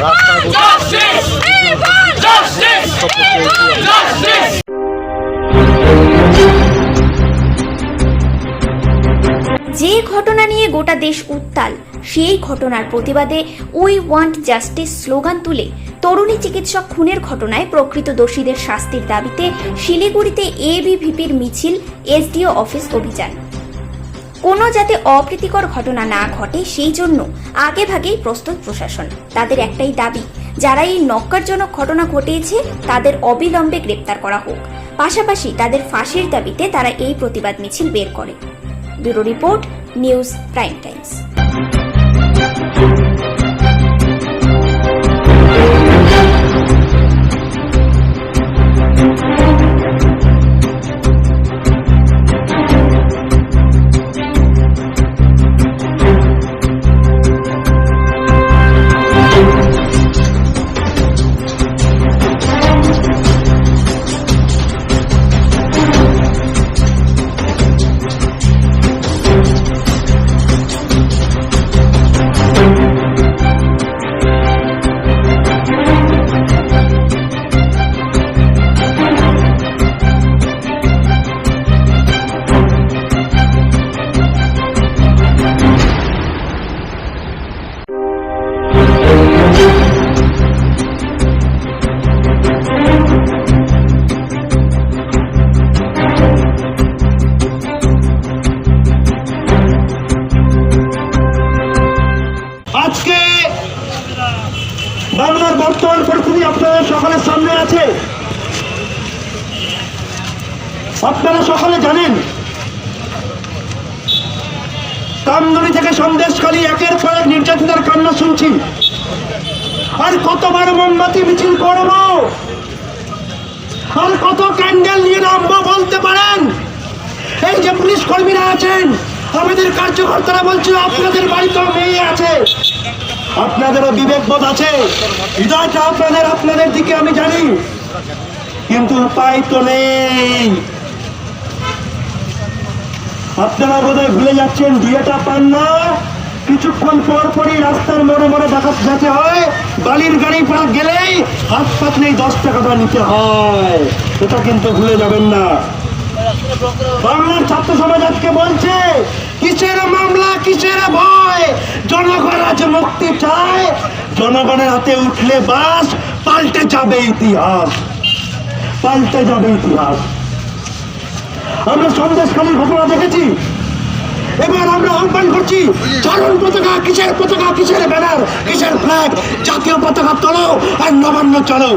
যে ঘটনা নিয়ে গোটা দেশ উত্তাল, সেই ঘটনার প্রতিবাদে উই ওয়ান্ট জাস্টিস স্লোগান তুলে তরুণী চিকিৎসক খুনের ঘটনায় প্রকৃত দোষীদের শাস্তির দাবিতে শিলিগুড়িতে এবিভিপির মিছিল এসডিও অফিস অভিযান। কোনো যাতে অপ্রীতিকর ঘটনা না ঘটে সেই জন্য আগে ভাগেই প্রস্তুত প্রশাসন। তাদের একটাই দাবি, যারা এই নক্কারজনক ঘটনা ঘটিয়েছে, তাদের অবিলম্বে গ্রেপ্তার করা হোক। পাশাপাশি তাদের ফাঁসির দাবিতে তারা এই প্রতিবাদ মিছিল বের করে। Bureau report, news prime times. আজকে বাংলার বর্তমান পরিস্থিতি আপনাদের সকলের সামনে আছে। আপনারা সকলে জানেন, কামদুনি থেকে সন্দেশখালী একের পর এক নির্যাতিতার কান্না শুনছি। আর কতবার মোমবাতি, মিছিল করব? আর কত ক্যান্ডেল নিয়ে নামবো বলতে পারেন? এই যে পুলিশ কর্মীরা আছেন, আমাদের কার্যকর্তারা বলছিল আপনাদের আছে আপনাদেরও বিবেকবোধ আছে। হৃদয়টা আপনাদের আপনাদের দিকে আমি জানি। কিন্তু উপায় তো নেই। আপনারা বোধহয় ভুলে যাচ্ছেন, বিয়েটা পান না। কিছুক্ষণ পর পরই রাস্তার মোড়ে মোড়ে দেখা যেতে হয় বালির গাড়ি পড়া গেলেই হাত পাতলেই দশ টাকাটা নিতে হয়। এটা কিন্তু ভুলে যাবেন না। বাংলার ছাত্র সমাজ আজকে বলছে, কিসের মামলা, কিসের ভয় জনগণ আজ মুক্তি চায়। জনগণের হাতে উঠলে বাস, পাল্টে যাবে ইতিহাস। পাল্টে যাবে ইতিহাস। আমরা সন্দেশখালীর ঘটনা দেখেছি। এবার আমরা আহ্বান করছি চারণ পতাকা কিসের পতাকা, কিসের ব্যানার, কিসের ফ্ল্যাগ জাতীয় পতাকা তোলো আর নবান্ন চলো।